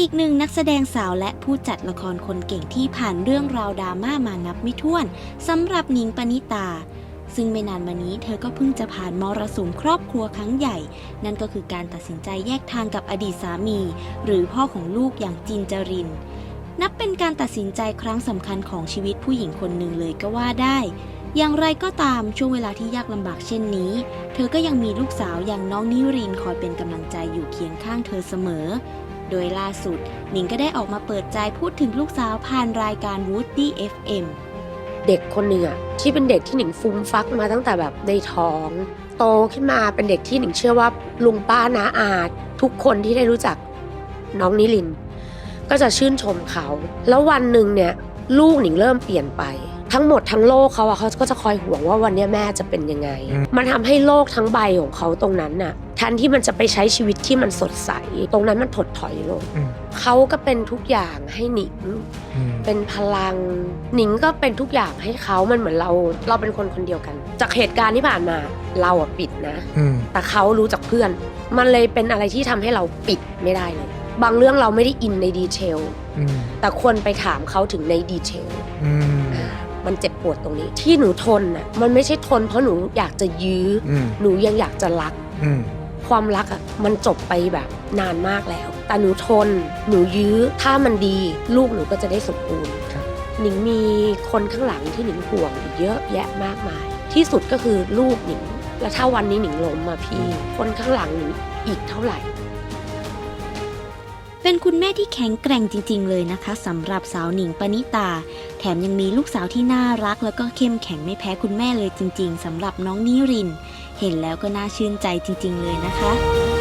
อีกหนึ่งนักแสดงสาวและผู้จัดละครคนเก่งที่ผ่านเรื่องราวดราม่ามานับไม่ถ้วนสำหรับหนิงปณิตา ซึ่งไม่นานมานี้เธอก็เพิ่งจะผ่านมรสุมครอบครัวครั้งใหญ่ นั่นก็คือการตัดสินใจแยกทางกับอดีตสามี หรือพ่อของลูกอย่างจินจริน นับเป็นการตัดสินใจครั้งสำคัญของชีวิตผู้หญิงคนหนึ่งเลยก็ว่าได้อย่างไรก็ตามช่วงเวลาที่ยากลำบากเช่นนี้ เธอก็ยังมีลูกสาวอย่างน้องนิรินคอยเป็นกำลังใจอยู่เคียงข้างเธอเสมอ โดยล่าสุด หนิงก็ได้ออกมาเปิดใจพูดถึงลูกสาวผ่านรายการ Woody FM เด็กคนหนึ่งอะที่เป็นเด็กที่หนิงฟุ้งฟักมาตั้งแต่แบบในท้อง โตขึ้นมาเป็นเด็กที่หนิงเชื่อว่าลุงป้านาอาทุกคนที่ได้รู้จักน้องนิลิน ก็จะชื่นชมเขา แล้ววันหนึ่งเนี่ย ลูกหนิงเริ่มเปลี่ยนไป ทั้งหมดทั้งโลกเขาอะเขาก็จะคอยห่วงว่าวันเนี้ยแม่จะเป็นยังไงอืมมันทำให้โลกทั้งใบของเขาตรงนั้นน่ะแทนที่มันจะไปใช้ชีวิตที่มันสดใส ตรงนั้นมันถดถอยลงอืมเขาก็เป็นทุกอย่างให้หนิงอืมเป็นพลังหนิงก็เป็นทุกอย่างให้เขามันเหมือนเรา เราเป็นคนคนเดียวกัน จากเหตุการณ์ที่ผ่านมาเราอะปิดนะอืมแต่เขารู้จากเพื่อน มันเลยเป็นอะไรที่ทำให้เราปิดไม่ได้เลย บางเรื่องเราไม่ได้อินในดีเทลอืมแต่ควรไปถามเขาถึงในดีเทลอืม มันเจ็บปวดตรงนี้ ที่หนูทนน่ะมันไม่ใช่ทนเพราะหนูอยากจะยื้ออืมหนูยังอยากจะรัก อืม ความรักอะมันจบไปแบบนานมากแล้ว แต่หนูทน หนูยื้อ ถ้ามันดี ลูกหนูก็จะได้สมบูรณ์ครับ หนิงมีคนข้างหลังที่หนิงห่วงอีกเยอะแยะมากมาย ที่สุดก็คือลูกหนิง แล้วถ้าวันนี้หนิงล้มมาพี่ คนข้างหลังหนิงอีกเท่าไหร่ เป็นคุณแม่ที่แข็งแกร่งจริง ๆ เลยนะคะสำหรับสาวหนิงปณิตา แถมยังมีลูกสาวที่น่ารัก แล้วก็เข้มแข็งไม่แพ้คุณแม่เลยจริง ๆสำหรับน้องนิริน เห็นแล้วก็น่าชื่นใจจริง ๆ เลยนะคะ